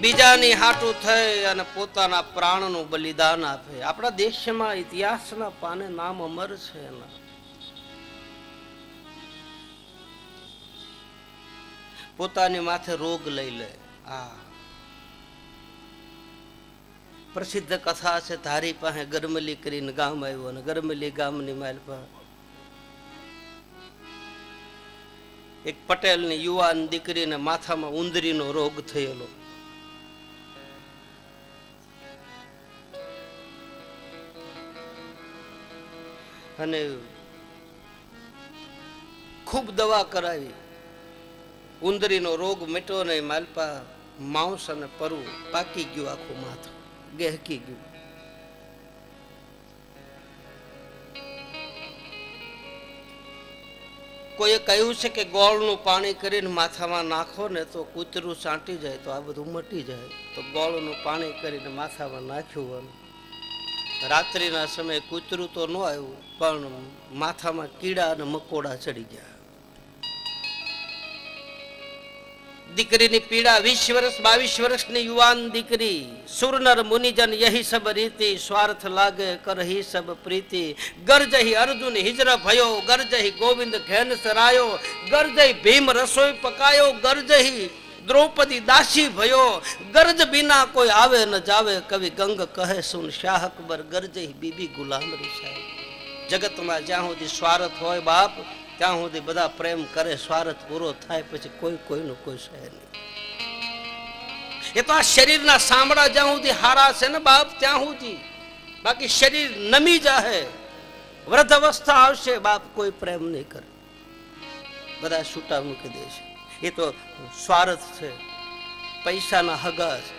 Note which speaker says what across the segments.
Speaker 1: બીજાની હાટું થઈ અને પોતાના પ્રાણનું બલિદાન આપે. આપણા દેશમાં ઇતિહાસના પાને નામ અમર છે એના. પોતાની માથે રોગ લઈ લે. આ પ્રસિદ્ધ કથા છે, ધારી પાસે ગરમલી કરીને ગામ આવ્યો અને ગરમલી ગામની માઇલ પાસે એક પટેલની યુવાન દીકરીને માથામાં ઉંદરીનો રોગ થયેલો. અને ખૂબ દવા કરાવી. ઉંદરીનો રોગ મીટો નહીં માલપા, માંસ અને પરુ પાકી ગયું આખું માથું, ગહેકી ગયું. કોઈએ કહ્યું છે કે ગોળનું પાણી કરીને માથામાં નાખો ને તો કૂતરું સાંટી જાય, તો આ બધું મટી જાય. તો ગોળનું પાણી કરીને માથામાં નાખ્યું રાત્રિના સમયે કૂતરું તો ન આવ્યું, પણ માથામાં કીડા અને મકોડા ચડી ગયા. દીકરીની પીડા વીસ વર્ષ, બાવીસ વર્ષની યુવાન દીકરી, સુરનર મુનિજન યહી સબ રીતિ, સ્વાર્થ લાગે કરહી સબ પ્રીતિ. ગરજહી અર્જુન હિજર ભયો, ગરજહી ગોવિંદ ઘેન સરાયો, ગરજહી ભીમ રસોઈ પકાયો, ગરજહી દ્રૌપદી દાસી ભયો, ગરજ બિના કોઈ આવે ન જાવે. કવિ ગંગ કહે, સુન શાહ અકબર ગરજે બીબી ગુલામ સાહેબ. જગતમાં જ્યાં સુધી સ્વાર્થ હોય બાપ, ત્યાં સુધી બધા પ્રેમ કરે, સ્વાર્થ પૂરો થાય, પછી કોઈ કોઈનું કોઈ સહે નહીં. એ તો આ શરીરના સાંભળા જ્યાં સુધી હારા છે ને બાપ, ત્યાં સુધી. બાકી શરીર નમી જાહે. વૃદ્ધ અવસ્થા આવશે, બાપ કોઈ પ્રેમ નહીં કરે. બધા છૂટા મૂકી દે છે. એ તો સ્વાર્થ છે. પૈસાના હગા છે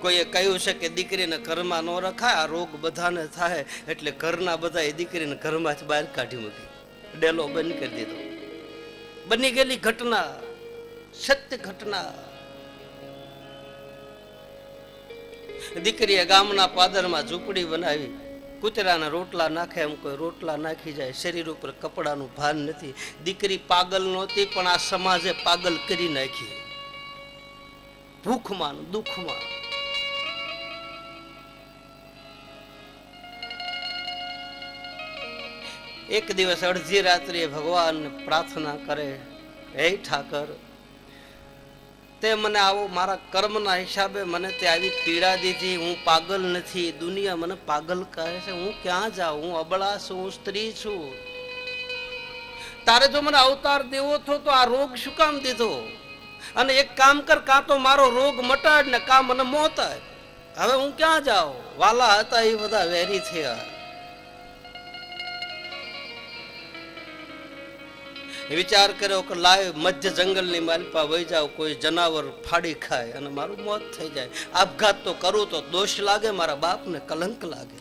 Speaker 1: કોઈએ કહ્યું છે કે દીકરીને ઘરમાં ન રખાય, આ રોગ બધાને થાય, એટલે ઘરના બધા એ દીકરીને ઘરમાંથી બહાર કાઢી મૂકી. ડેલો બંધ કરી દીધો. બની ગયેલી ઘટના, સત્ય ઘટના. દીકરીએ ગામના પાદરમાં ઝૂંપડી બનાવી કૂતરાના રોટલા નાખે, એમ કોઈ રોટલા નાખી જાય, શરીર ઉપર કપડાનું ભાન નથી. દીકરી પાગલ નહોતી, પણ આ સમાજે પાગલ કરી નાખી. ભૂખમાં દુઃખમાં. એક દિવસ અડધી રાત્રિએ ભગવાન પ્રાર્થના કરે, હે ઠાકર તે મને આવો મારા કર્મના હિસાબે મને તે આવી પીડા દીધી. હું પાગલ નથી. દુનિયા મને પાગલ કહે છે. હું ક્યાં જાઉં? હું અબળા છું. હું સ્ત્રી છું. તારે જો મને અવતાર દેવો થો તો આ રોગ શું કામ દીધો? અને એક કામ કર, કાં તો મારો રોગ મટાડ ને કાં મને મોત હવે હું ક્યાં જાઉં? વાલા હતા એ બધા વેરી થયા. વિચાર કર્યો કે લાય મધ્ય જંગલની માલપા વહી જાવ, કોઈ જનાવર ફાડી ખાય અને મારું મોત થઈ જાય. આપઘાત તો કરું તો દોષ લાગે, મારા બાપને કલંક લાગે.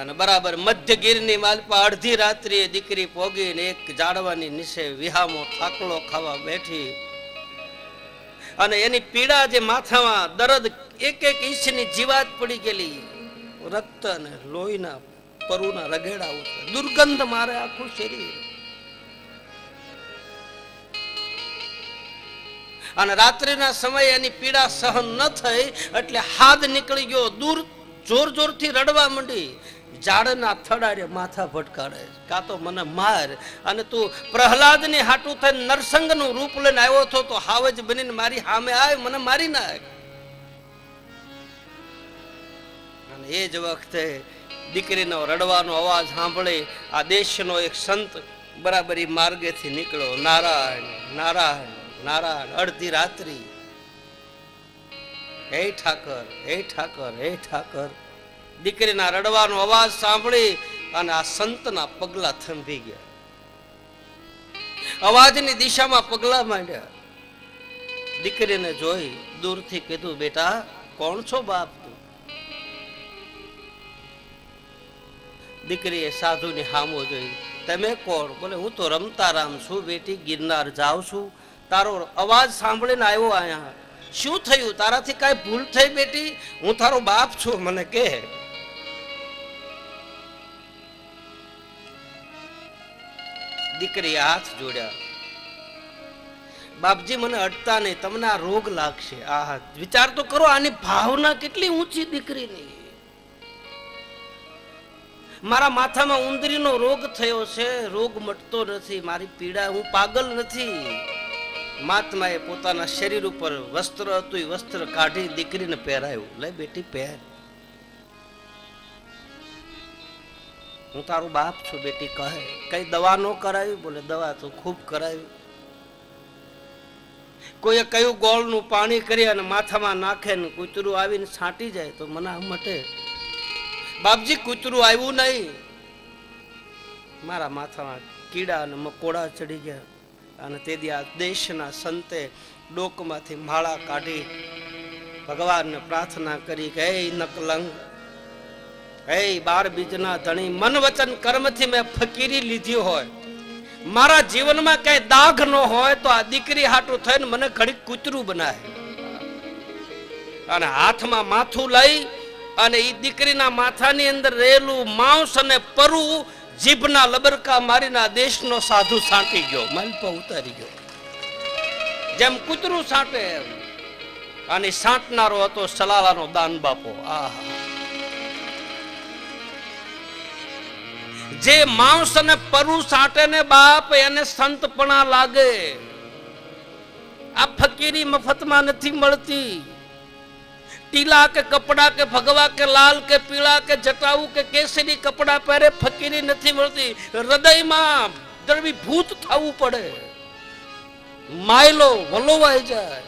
Speaker 1: અને બરાબર મધ્ય ગીરની માલપા અડધી રાત્રિએ દીકરી પોગીને એક જાડવાની નીચે વિહામો થાકલો ખાવા બેઠી. અને એની પીડા જે માથામાં દરદ એક એક ઈંચની જીવાત પડી ગયેલી. રક્ત અને લોહીના પરુના રગેડા ઉતરે. દુર્ગંધ મારે આખું શરીર. અને રાત્રિના સમયે એની પીડા સહન ન થઈ, એટલે હાથ નીકળી ગયો. દૂર જોર જોરથી રડવા માંડી. ઝાડના થડાડે માથા ભટકાડે. કાં તો મને માર. અને તું પ્રહલાદની હાટું થઈને નરસંગનું રૂપ લઈને આવ્યો છો, તો હાવજ બનીને મારી સામે આવે મને મારી નાખ. અને એ જ વખતે દીકરીનો રડવાનો અવાજ સાંભળી આ દેશનો એક સંત બરાબર માર્ગેથી નીકળ્યો. નારાયણ નારાયણ નારાયણ, અડધી રાત્રિ. હે ઠાકર હે ઠાકર હે ઠાકર. દીકરીના રડવાનો અવાજ સાંભળી અને આ સંતના પગલા થંભી ગયા. અવાજની દિશામાં પગલા માંડ્યા. દીકરીને જોઈ દૂરથી કીધું, બેટા, કોણ છો બાપ? દીકરીએ સાધુની હામો જોઈ, તમે કોણ? બોલે, હું તો રમતા રામ છું, બેટી ગિરનાર જાઉં છું. તારો અવાજ સાંભળીને આવ્યો અહીંયા. શું થયું? તારાથી કાંઈ ભૂલ થઈ બેટી? હું તારો બાપ છું, મને કે દીકરી હાથ જોડ્યા. બાપજી, મને અડતા નહીં, તમને આ રોગ લાગશે. આ વિચાર તો કરો, આની ભાવના કેટલી ઊંચી દીકરીની. મારા માથામાં ઉંદરીનો રોગ થયો છે. રોગ મટતો નથી. મારી પીડા, હું પાગલ નથી. મહાત્માએ પોતાના શરીર ઉપર વસ્ત્ર હતું. વસ્ત્ર કાઢી દીકરીને પહેરાયું. લે બેટી, પહેર. હું તારું બાપ છું બેટી, કહે. કઈ દવા ન કરાવી? બોલે, દવા તો ખૂબ કરાવી. કોઈએ કયું ગોળનું પાણી કરી અને માથામાં નાખે ને કૂતરું આવીને છાંટી જાય તો મને મટે. બાપજી, કૂતરું આવ્યું નહીં. મારા માથામાં કીડા અને મકોડા ચડી ગયા અને તે આ દેશના સંતે ડોકમાંથી માળા કાઢી ભગવાનને પ્રાર્થના કરી કે, હે નકલંગ, હે બાર બીજના ધણી, મન વચન કર્મથી મેં ફકીરી લીધી હોય. મારા જીવનમાં કઈ દાગ ન હોય તો આ દીકરી હાટું થઈને મને ઘડી કૂતરું બનાવે. અને હાથમાં માથું લઈ અને એ દીકરીના માથાની અંદર રહેલું માંસ અને પરુ જીભના લબરકા મારીના દેશનો સાધુ સાંટી ગયો માલપા ઉતારી ગયો. જેમ કૂતરું સાંટે અને સાંટનારો હતો સલાલાનો દાન બાપો. આહા. જે માંસ અને પરુ સાંટે ને બાપ, એને સંતપણા લાગે. આ ફકીરી મફતમાં નથી મળતી. ટીલા કે કપડા કે ભગવા કે લાલ કે પીળા કે જટાવું કે કેસરી કપડા પહેરે ફકીરી નથી મળતી. હૃદયમાં દ્રવીભૂત થવું પડે. માયલો વલોવાઈ જાય.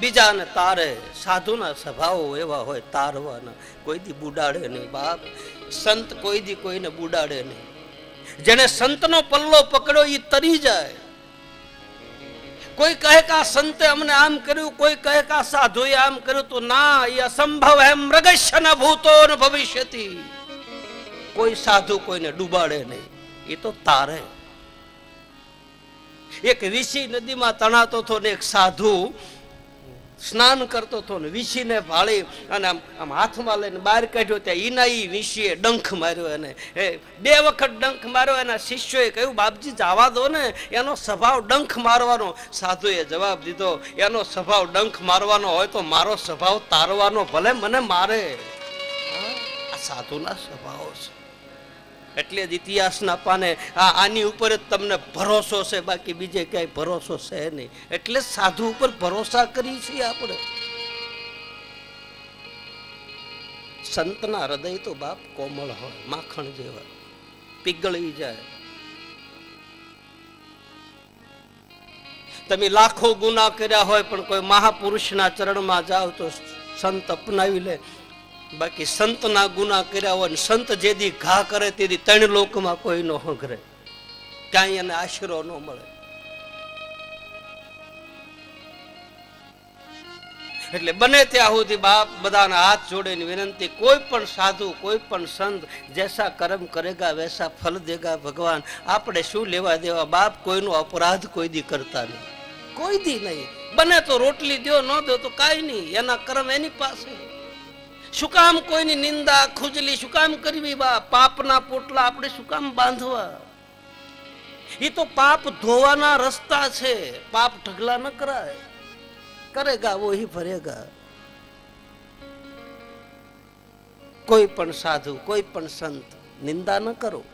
Speaker 1: બીજાને તારે સાધુના સ્વભાવો એવા હોય, તારવાના. કોઈ દી બુડાડે નહીં બાપ. સંત કોઈ દી કોઈને બુડાડે નહીં. જેને સંતનો પલ્લો પકડ્યો એ તરી જાય. કોઈ કહે કે આ સંતે અમને આમ કર્યું, કોઈ કહે કે આ સાધુએ આમ કર્યું, તો ના, એ અસંભવ હે મૃગશ્ય ન ભૂતો ભવિષ્યતી કોઈ સાધુ કોઈને ડૂબાડે નહીં. એ તો તારે. એક ઋષિ નદીમાં તણાતો હતો ને એક સાધુ સ્નાન કરતો હતો ને વિશીને ભાળી અને આમ આમ હાથમાં લઈને બહાર કાઢ્યો ત્યાં ઈના ઈ વિશીએ ડંખ માર્યો એને એ બે વખત ડંખ માર્યો એના શિષ્યોએ કહ્યું, બાપજી, જવા દો ને. એનો સ્વભાવ ડંખ મારવાનો. સાધુએ જવાબ દીધો, એનો સ્વભાવ ડંખ મારવાનો હોય તો મારો સ્વભાવ તારવાનો, ભલે મને મારે. આ સાધુના સ્વભાવ છે. એટલે જ ઇતિહાસના પાને આ આની ઉપર જ તમને ભરોસો છે, બાકી બીજે ક્યાંય ભરોસો છે નહીં. એટલે સાધુ ઉપર ભરોસા કરી છીએ આપણે. સંતના હૃદય તો બાપ કોમળ હોય, માખણ જેવા. પીગળી જાય. તમે લાખો ગુના કર્યા હોય, પણ કોઈ મહાપુરુષના ચરણમાં જાઓ તો સંત અપનાવી લે. બાકી સંતના ગુના કર્યા હોય સંત જેદી ઘા કરે તેથી ત્રણ લોકમાં કોઈ નો હંગરે. ક્યાંય એને આશરો ન મળે. એટલે બને ત્યાં સુધી બાપ બધાના હાથ જોડે વિનંતી, કોઈ પણ સાધુ, કોઈ પણ સંત જેસા કર્મ કરેગા, વૈસા ફલ દેગા ભગવાન, આપણે શું લેવા દેવા? બાપ કોઈનો અપરાધ કોઈ દી કરતા નહીં. કોઈ દી નહીં. બને તો રોટલી દો ન દો તો કાંઈ નહીં. એના કર્મ એની પાસે. શું કામ કોઈની નિંદા, ખુજલી, શું કામ કરવી બા? પાપના પોટલા આપણે શું કામ બાંધવા? એ તો પાપ ધોવાના રસ્તા છે. પાપ ઢગલા ન કરાય. કરેગા ઓહી ભરેગા. કોઈ પણ સાધુ, કોઈ પણ સંત નિંદા ન કરો.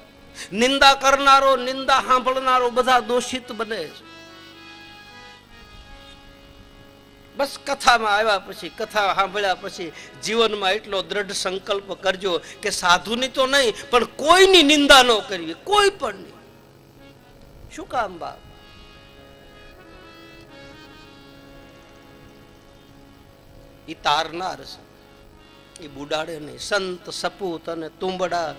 Speaker 1: નિંદા કરનારો, નિંદા સાંભળનારો બધા દોષિત બને છે. બસ કથામાં આવ્યા પછી, કથા સાંભળ્યા પછી જીવનમાં એટલો દ્રઢ સંકલ્પ કરજો કે સાધુની તો નહીં, પણ કોઈની નિંદા ન કરવી, કોઈ પણ નહીં. શું કામ બાપ? એ તારનાર છે. એ બુડાડે નહીં. સંત, સપૂત અને તુંબડા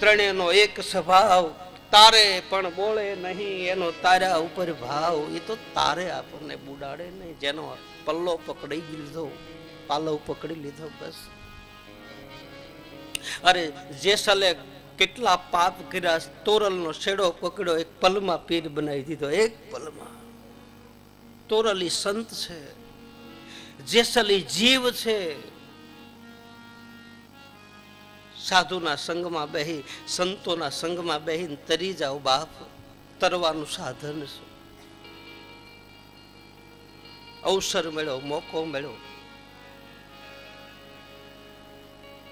Speaker 1: ત્રણેયનો એક સ્વભાવ. તારે પણ બોલે નહીં, એનો તારા ઉપર ભાવ. એ તો તારે આપણને બુડાડે નહીં, જેનો પલ્લો પકડી લીધો, પાલવ પકડી લીધો બસ. અરે જેસલે કેટલા પાપ કર્યા, તોરલનો શેડો પકડ્યો, એક પલમાં પીર બનાવી દીધો, એક પલમાં. તોરલી સંત છે જેસલી જીવ છે, સાધુના સંગમાં બેહી, સંતોના સંગમાં બેહીને તરી જાઓ બાપ, તરવાનું સાધન શું અવસર મળ્યો, મોકો મળ્યો.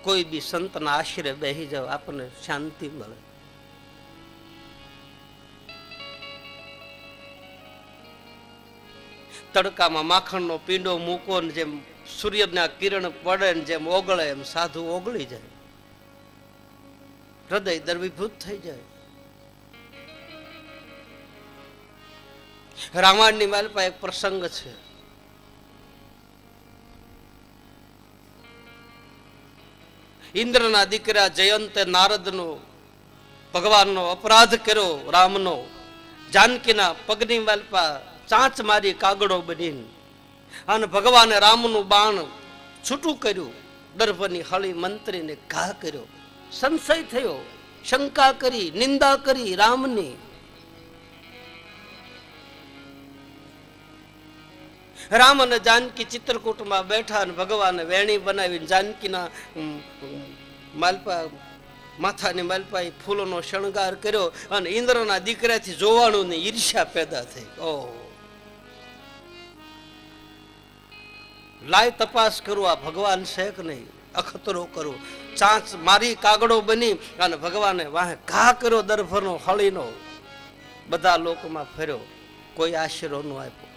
Speaker 1: કોઈ બી સંતના આશરે બેહી જાવ, આપણને શાંતિ મળે. તડકામાં માખણનો પીંડો મૂકો ને જેમ સૂર્યના કિરણ પડે ને જેમ ઓગળે એમ સાધુ ઓગળી જાય. હૃદય દ્રવીભૂત થઈ જાય. રામાયણની માલપા એક પ્રસંગ છે. ઇન્દ્રના દીકરા જયંતે નારદનો ભગવાનનો અપરાધ કર્યો, રામનો. જાનકીના પગની માલપા ચાંચ મારી કાગડો બનીને અને ભગવાને રામનું બાણ છૂટું કર્યું. દર્ભની હળી મંત્રીને ઘા કર્યો. સંશય થયો. શંકા કરી, નિંદા કરી રામની. રામ અને જાનકી ચિત્રકૂટમાં બેઠા અને ભગવાને વેણી બનાવીને જાનકીના માલપા, માથાની માલપા ફૂલોનો શણગાર કર્યો અને ઇન્દ્રના દીકરાથી જોવાનું ને ઈર્ષ્યા પેદા થઈ. ઓહ લાય તપાસ કરું, આ ભગવાન છે કે નહીં? અખતરો કરું. ચાંચ મારી કાગડો બની અને ભગવાને વાહે ઘા કર્યો, દરભરનો હળીનો. બધા લોકોમાં ફર્યો. કોઈ આશરો ન આપ્યો.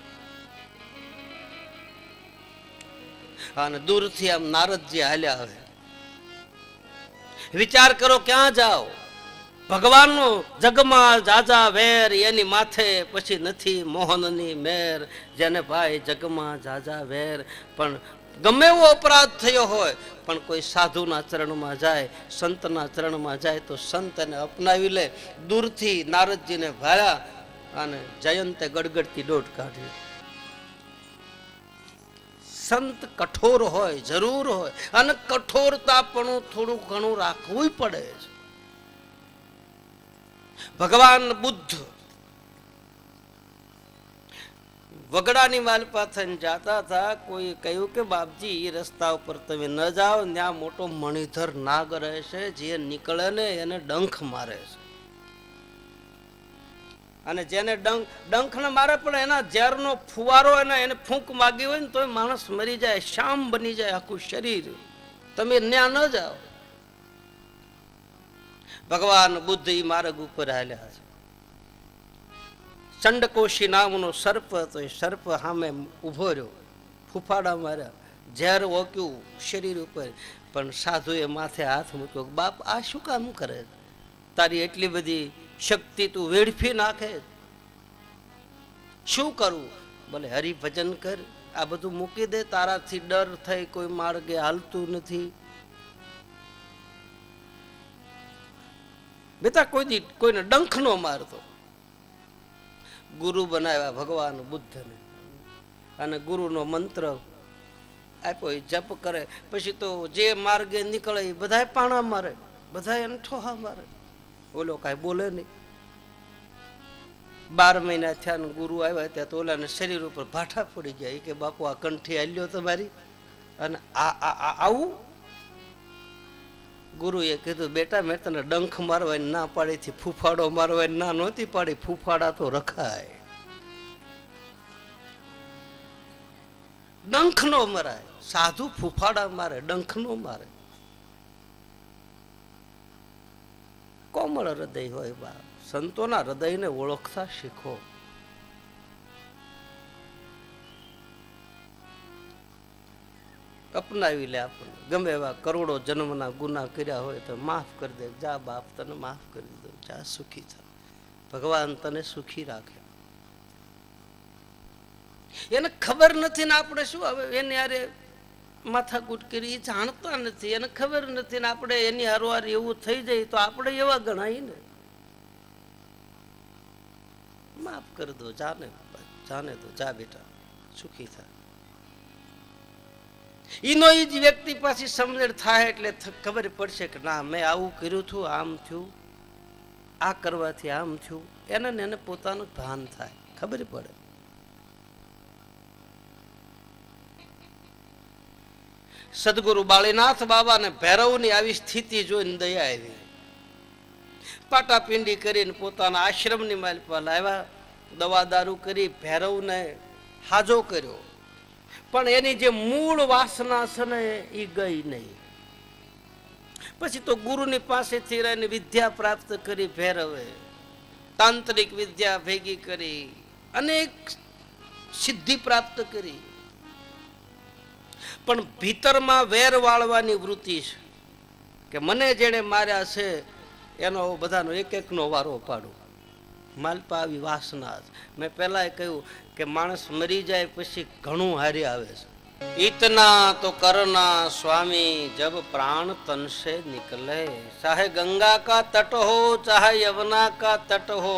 Speaker 1: અને દૂરથી આમ નારદજી હાલ્યા આવે વિચાર કરો ક્યાં જાઓ? ભગવાનનો જગમાં જાજા, વેર એની માથે પછી નથી મોહનની મેર. જેને ભાઈ જગમાં જાજા, વેર, પણ ગમે એવો અપરાધ થયો હોય, પણ કોઈ સાધુના ચરણમાં જાય, સંતના ચરણમાં જાય, તો સંત એને અપનાવી લે. દૂરથી નારદજીને ભાળ્યા અને જયંતે ગડગડતી દોટ કાઢી. સંત કઠોર હોય, જરૂર હોય, અને કઠોરતા પણ થોડું ઘણું રાખવું પડે છે. ભગવાન બુદ્ધ વગડાની માલપા થઈને જાતા હતા, કોઈ કહ્યું કે, બાપજી એ રસ્તા ઉપર તમે ન જાઓ, ત્યાં મોટો મણિધર નાગ રહે છે જે નીકળે ને એને ડંખ મારે છે. અને જેને ડંખ, ડંખને મારે પણ એના ઝેરનો ફુવારો એને એને ફૂંક માગી હોય ને તો માણસ મરી જાય, શામ બની જાય આખું શરીર. તમે ન્યા ન જાઓ. ભગવાન બુદ્ધ એ માર્ગ ઉપર હાલ્યા છે. ચંડકોશી નામનો સર્પ હતો, એ સર્પ સામે ઊભો રહ્યો. ફૂફાડા માર્યા. ઝેર ઓક્યું શરીર ઉપર. પણ સાધુએ માથે હાથ મૂક્યો બાપ, આ શું કામ કરે? તારી એટલી બધી શક્તિ તું વેડફી નાખે. શું કરવું ભલે હરિભજન કર, આ બધું મૂકી દે, તારાથી ડર થઈ કોઈ માર્ગે હાલતું નથી. બેટા કોઈ દી કોઈને ડંખ નો મારતો. ગુરુ બનાવ્યા ભગવાન બુદ્ધને. અને ગુરુનો મંત્ર આપ્યો, એ જપ કરે. પછી તો જે માર્ગે નીકળે, એ બધા પાણા મારે બધા એને ઠોહા મારે. ઓલો કાંઈ બોલે નહીં બાર મહિના થયા ને ગુરુ આવ્યા ત્યાં તો ઓલાને શરીર ઉપર ભાઠા પડી ગયા. કે, બાપુ, આ કંઠી હાલ્યો તમારી અને આ આવું? ગુરુએ કીધું, બેટા, મેં તને ડંખ મારવાની ના પાડી થી ફૂફાડો મારવાની ના નહોતી પાડી. ફૂફાડા તો રખાય. ડંખ નો મરાય. સાધુ ફૂફાડા મારે, ડંખ નો મારે. કોમળ હૃદય હોય બા સંતોના હૃદયને ઓળખતા શીખો. અપનાવી લે આપણને. ગમે એવા કરોડો જન્મના ગુના કર્યા હોય તો માફ કરી દે. જા બાપ, તને માફ કરી દીધો જા, સુખી થા. ભગવાન તને સુખી રાખે. એને ખબર નથી ને આપણે શું? હવે એને યારે માથાકૂટ કરી એ જાણતા નથી એને ખબર નથી ને આપણે એની હારવાર એવું થઈ જાય તો આપણે એવા ગણાય ને. માફ કરી દો, જાને જાને તો જા બેટા, સુખી થા. ઈનો ઈ જ વ્યક્તિ પાછી સમજણ થાય એટલે ખબર પડશે કે ના, મેં આવું કર્યું હતું આમ થયું, આ કરવાથી આમ થયું. એને એને પોતાનું ભાન થાય, ખબર પડે. સદગુરુ બાળીનાથ બાબાને ભૈરવની આવી સ્થિતિ જોઈને દયા આવી. પાટાપિંડી કરીને પોતાના આશ્રમની માલ પર લાવ્યા. દવા દારૂ કરી ભૈરવને હાજો કર્યો. પણ એની જે મૂળ વાસના છે ને એ ગઈ નહીં. પછી તો ગુરુની પાસેથી રહીને વિદ્યા પ્રાપ્ત કરી ભૈરવે. તાંત્રિક વિદ્યા ભેગી કરી. અનેક સિદ્ધિ પ્રાપ્ત કરી. પણ ભીતરમાં વેર વાળવાની વૃત્તિ છે. કે મને જેણે માર્યા છે, એનો બધાનો એક એકનો વારો પાડું. માલપા આવી વાસના મેં પહેલાં કહ્યું કે માણસ મરી જાય પછી ઘણું હારી આવે છે. ઇતના તો કરના સ્વામી જબ પ્રાણ તન સે નિકલે ચાહે ગંગા કા તટ હો, ચાહે યવના કા તટ હો,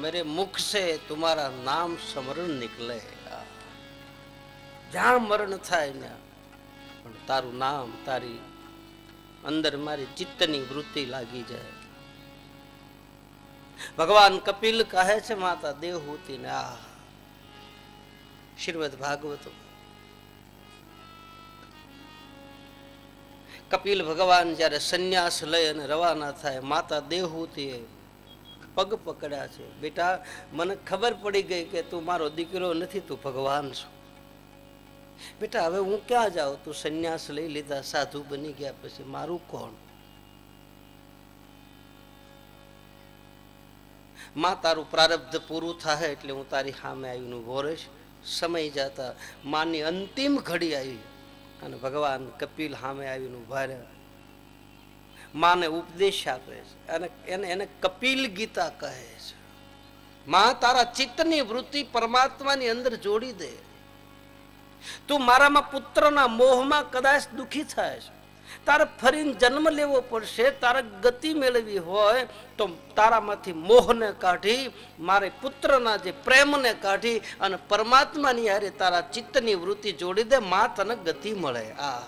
Speaker 1: મેરે મુખ સે તુમારા નામ સ્મરણ નિકલે જ્યાં મરણ થાય ને પણ તારું નામ, તારી અંદર મારી ચિત્તની વૃત્તિ લાગી જાય. ભગવાન કપિલ કહે છે, માતા દેહૂતિ ને આ. શ્રીમદ ભાગવતો. કપિલ ભગવાન જ્યારે સંન્યાસ લઈ અને રવાના થાય, માતા દેવહૂતિએ પગ પકડ્યા છે. બેટા, મને ખબર પડી ગઈ કે તું મારો દીકરો નથી, તું ભગવાન છો. બેટા, હવે હું ક્યાં જાઉં? તું સંન્યાસ લઈ લીધા, સાધુ બની ગયા પછી મારું કોણ? માં તારું પ્રારબ્ધ પૂરું થાય એટલે હું તારી સામે આવીને ઊભો રહીશ. સમય જતા માની અંતિમ ઘડી આવી અને ભગવાન કપિલ સામે આવીને ઊભા રહ્યા. માને ઉપદેશ આપે છે અને એને એને કપિલ ગીતા કહે છે. માં તારા ચિત્તની વૃત્તિ પરમાત્માની અંદર જોડી દે. તું મારામાં પુત્રના મોહમાં કદાચ દુઃખી થાય તારે ફરીને જન્મ લેવો પડશે, તારે ગતિ મેળવી હોય તો તારામાંથી મોહને કાઢી, મારે પુત્રના જે પ્રેમને કાઢી અને પરમાત્માની હારે તારા ચિત્તની વૃત્તિ જોડી દે, માં તને ગતિ મળે. આ.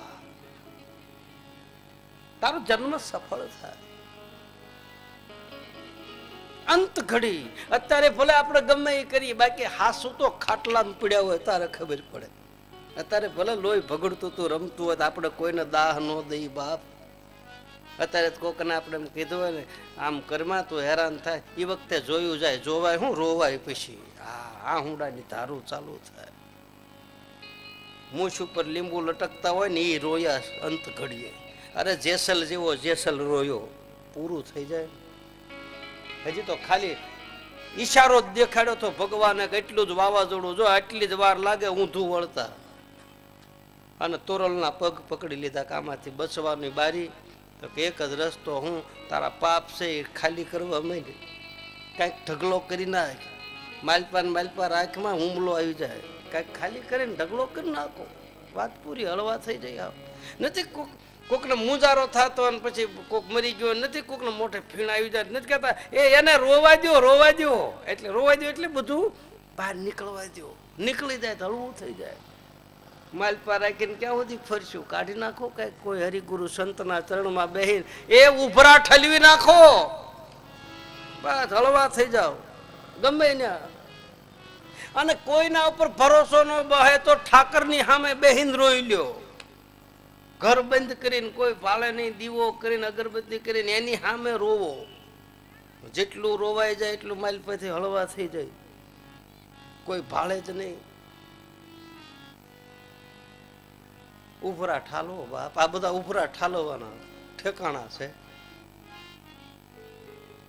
Speaker 1: તારો જન્મ સફળ થાય. અંત ઘડી. અત્યારે ભલે આપણે ગમે એ કરીએ, બાકી હાસુ તો ખાટલામાં પીડ્યા હોય, તારે ખબર પડે. અત્યારે ભલે લોહી ભગડતું તું, રમતું હોય તો આપણે કોઈને દાહ ન દઈ બાપ. અત્યારે કોકને આપણે એમ કીધું હોય ને, આમ કરમાં તો હેરાન થાય. એ વખતે જોયું જાય, જોવાય હું, રોવાય પછી. આ આ હુંડાની ધારું ચાલુ થાય. મૂછ ઉપર લીંબુ લટકતા હોય ને એ રોયા અંત ઘડીએ. અરે જેસલ જેવો જેસલ રોયો, પૂરું થઈ જાય. હજી તો ખાલી ઈશારો જ દેખાડ્યો તો ભગવાને કેટલું જ વાવાઝોડું, જો આટલી જ વાર લાગે ઊંધું વળતા. અને તોરલના પગ પકડી લીધા કામાંથી બચવાની બારી. તો એક જ રસ્તો હું, તારા પાપ છે એ ખાલી કરવા માંડી કાંઈક ઢગલો કરી નાખ. માલપા ને માલપા રાખમાં હુમલો આવી જાય. કાંઈક ખાલી કરીને ઢગલો કરી નાખો. વાત પૂરી હળવા થઈ જાય આવ નથી કોક કોકને મુંજારો થતો અને પછી કોક મરી ગયો નથી કોકને મોઢે ફીણ આવી જાય. નથી કહેતા, એ એને રોવા દો રોવા દો એટલે રોવા દો એટલે બધું બહાર નીકળવા દો નીકળી જાય તો હળવું થઈ જાય. માલપા રાખીને ક્યાં સુધી ફરશું? કાઢી નાખો કે કોઈ હરિગુરુ સંતના ચરણમાં બેહીને એ ઉભરા ઠલવી નાખો? બસ હળવા થઈ જાઓ. ગમે ને અને કોઈના ઉપર ભરોસો ન બહે તો ઠાકરની સામે બેહીને રોઈ લ્યો. ઘર બંધ કરીને કોઈ ભાળે નહીં, દીવો કરીને, અગરબત્તી કરીને એની સામે રોવો. જેટલું રોવાઈ જાય એટલું માલ પછી હળવા થઈ જાય. કોઈ ભાળે જ નહીં. ઉભરા ઠાલો, બાપ, આ બધા ઉભરા ઠાલવાના ઠેકાણા છે.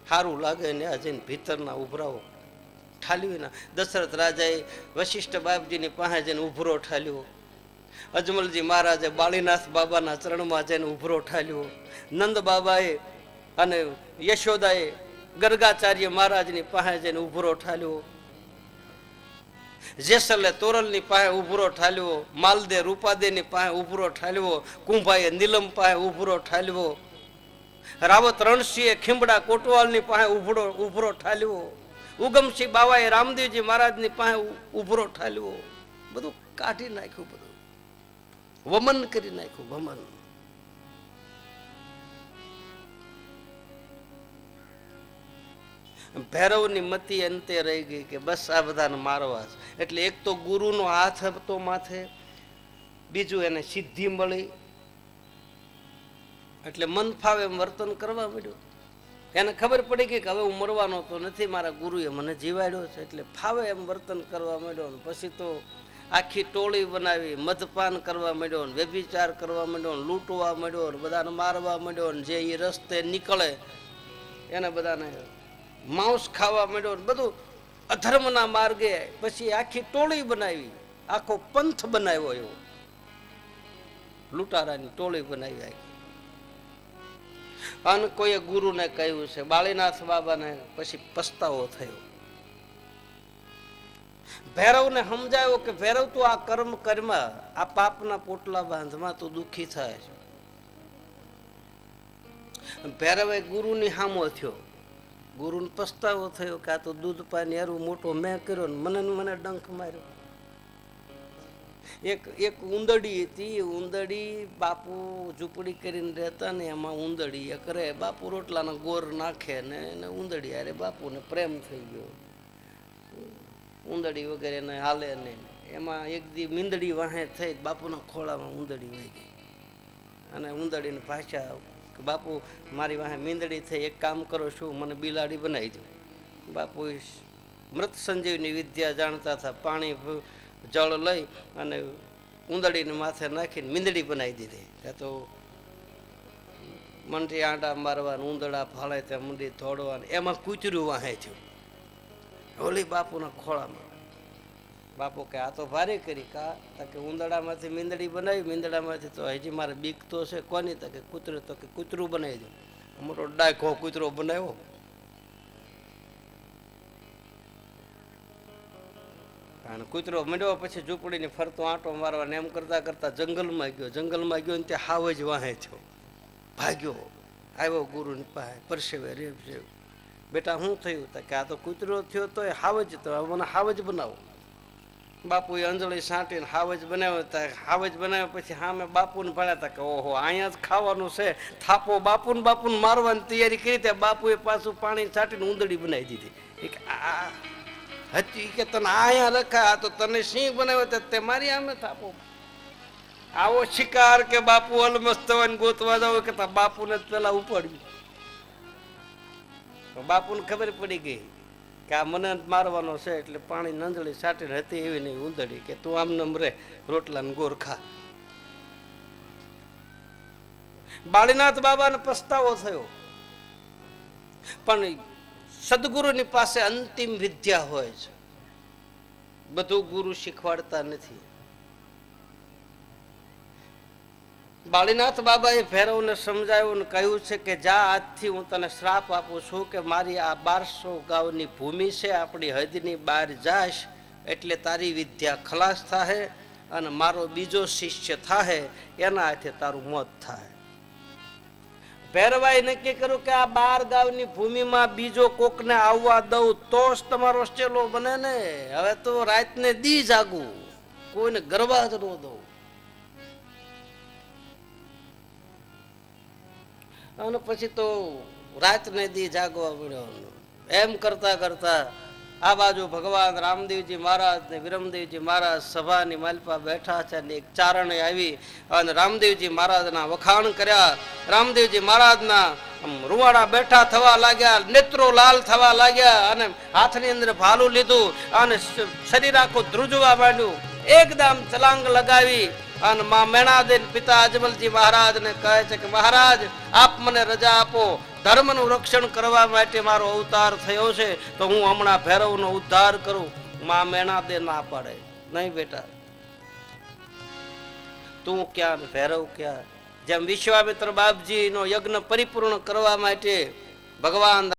Speaker 1: સારું લાગે ને આ જઈને ભીતરના ઉભરાઓ ઠાલવીના. દશરથ રાજાએ વશિષ્ઠ બાપજીની પાસે જઈને ઉભરો ઠાલ્યો. અજમલજી મહારાજે બાળીનાથ બાબાના ચરણમાં જઈને ઉભરો ઠાલ્યો. નંદ બાબાએ અને યશોદાએ ગર્ગાચાર્ય મહારાજની પાસે જઈને ઉભરો ઠાલ્યો. જેસલે તોરલની પાસે ઉભરો ઠાલવો, માલદે રૂપાદેની પાસે ઉભરો ઠાલવો કુંભાઈએ નીલમ પાસે ઉભરો ઠાલવો. રાવત રણસિંહે ખીમડા કોટવાલની પાસે ઉભરો ઉભરો ઠાલ્યો ઉગમસિંહ બાવાએ રામદેવજી મહારાજની પાસે ઉભરો ઠાલ્યો બધું કાઢી નાખ્યું બધું. વમન કરી નાખ્યું, વમન. ભૈરવની મતી અંતે રહી ગઈ કે બસ આ બધાને મારવા છે. એટલે એક તો ગુરુનો હાથ હતો માથે, બીજું એને સિદ્ધિ મળી. એટલે મન ફાવે એમ વર્તન કરવા માંડ્યું. એને ખબર પડી ગઈ કે હવે હું મરવાનો તો નથી, મારા ગુરુએ મને જીવાડ્યો છે, એટલે ફાવે એમ વર્તન કરવા માંડ્યો ને પછી તો આખી ટોળી બનાવી મદપાન કરવા માંડ્યો ને વ્યભિચાર કરવા માંડ્યો લૂંટવા માંડ્યો ને બધાને મારવા માંડ્યો ને જે એ રસ્તે નીકળે, એને બધાને માંસ ખાવા માંડ્યો બધું અધર્મના માર્ગે પછી આખી ટોળી બનાવી, આખો પંથ બનાવ્યો એવો. લૂંટારાની ટોળી બનાવી આખી. અને કોઈએ ગુરુને કહ્યું છે, બાળીનાથ બાબાને પછી પસ્તાવો થયો. ભૈરવને સમજાયો કે ભૈરવ, તું આ કર્મ કર્મ, આ પાપના પોટલા બાંધમાં તું દુઃખી થાય છે. ભૈરવે ગુરુની હામો થયો. ગુરુને પસ્તાવો થયો કે આ તો દૂધ પાણી હારું મોટો મેં કર્યો ને મને મને ડંખ માર્યો. એક એક ઉંદડી હતી ઉંદડી બાપુ ઝૂંપડી કરીને રહેતા ને એમાં ઉંદડી એ કરે બાપુ રોટલાના ગોર નાખે ને એને ઉંદડી અરે બાપુને પ્રેમ થઈ ગયો. ઉંદડી વગેરે એને હાલે ને. એમાં એક દી મીંદડી વાહે થઈ, બાપુના ખોળામાં ઉંદડી વહી ગઈ અને ઉંદડીને ભાષા બાપુ, મારી વાહે મીંદડી થઈ, એક કામ કરો શું? મને બિલાડી બનાવી દો. બાપુ મૃત સંજીવની વિદ્યા જાણતા હતા. પાણી જળ લઈ અને ઉંદડીને માથે નાખીને મીંદડી બનાવી દીધી. ત્યાં તો મંડી આંડા મારવાનું, ઉંદડા ફાળે ત્યાં મંડી દોડવાનું એમાં કૂચરું વાહે થયું. ઓલી બાપુના ખોળામાં બાપુ કે, આ તો ભારે કરી કા? તકે ઉંદડામાંથી મીંદડી બનાવી, મીંદડામાંથી તો હજી મારે બીક તો છે કોની? તો કે કૂતરું, તો કે કૂતરું બનાવી દો મોટો ડાયખો કૂતરો બનાવ્યો. અને કૂતરો મંડ્યો, પછી ઝૂંપડીને ફરતો આંટો મારવાને, એમ કરતા કરતા જંગલમાં ગયો. જંગલમાં ગયો ને ત્યાં હાવ જ વાહે છો ભાગ્યો. આવ્યો ગુરુની પાસે, પરસેવે રેબ બેટા, શું થયું? કે આ તો કૂતરો થયો તો હાવ જ, તો મને હાવ જ બનાવો. બાપુએ અંજળી સાંટીને હાવજ બનાવ્યો હાવજ બનાવ્યા પછી સામે બાપુને ભણ્યા કે ઓહો, અહીંયા જ ખાવાનું છે. થાપો બાપુને બાપુને મારવાની તૈયારી કરી ત્યાં બાપુએ પાછું પાણી છાંટીને ઉંદડી બનાવી દીધી. આ હતી કે તને અહીંયા રખા તો તને સિંહ બનાવ્યો તો. મારી આમે થાપો. આવો શિકાર કે બાપુ અલમસ્ત હોય ગોતવા જાવ કે બાપુને જ પેલા ઉપાડ્યું. બાપુને ખબર પડી ગઈ. કે આ મને મારવાનો છે એટલે પાણી નંજળી સાટીને હતી એવી નહીં ઉંદડી કે તું આમ રે રોટલા ને ગોરખા બાળીનાથ બાબાને પસ્તાવો થયો. પણ સદગુરુની પાસે અંતિમ વિદ્યા હોય છે. બધું ગુરુ શીખવાડતા નથી. બાળીનાથ બાબાએ ભૈરવને સમજાવ્યું ને કહ્યું છે કે જા, આજથી હું તને શ્રાપ આપું છું કે મારી આ બારસો ગાવની ભૂમિ છે, આપણી હદની બહાર જાશ, એટલે તારી વિદ્યા ખલાસ થાય અને મારો બીજો શિષ્ય થાય એના હાથે તારું મોત થાય ભૈરવાએ નક્કી કર્યું કે આ બાર ગાવની ભૂમિમાં બીજો કોકને આવવા દઉં તો જ તમારો સ્ટેલો બને ને હવે તો રાતને દી જાગું, કોઈને ગરબા જ ન દઉં. અને પછી તો રાત દી જાગવા મળ્યો એમ કરતા કરતા આ બાજુ ભગવાન રામદેવજી મહારાજ ને વિરમદેવજી મહારાજ સભાની માલપા બેઠા છે અને એક ચારણે આવી અને રામદેવજી મહારાજના વખાણ કર્યા. રામદેવજી મહારાજના રૂવાડા બેઠા થવા લાગ્યા, નેત્રો લાલ થવા લાગ્યા અને હાથની અંદર ભાલું લીધું અને શરીર આખું ધ્રુજવા માંડ્યું. એકદમ છલાંગ લગાવી અને માં મેણાદેન પિતા અજમલજી મહારાજને કહે છે કે, મહારાજ, આપ મને રજા આપો. ધર્મનું રક્ષણ કરવા માટે મારો અવતાર થયો છે, તો હું હમણાં ભૈરવનો ઉદ્ધાર કરું. મા મેણાદે ના પાડે. નહીં બેટા. તું ક્યાં ભૈરવ ક્યાં? જેમ વિશ્વામિત્ર બાપજીનો યજ્ઞ પરિપૂર્ણ કરવા માટે ભગવાન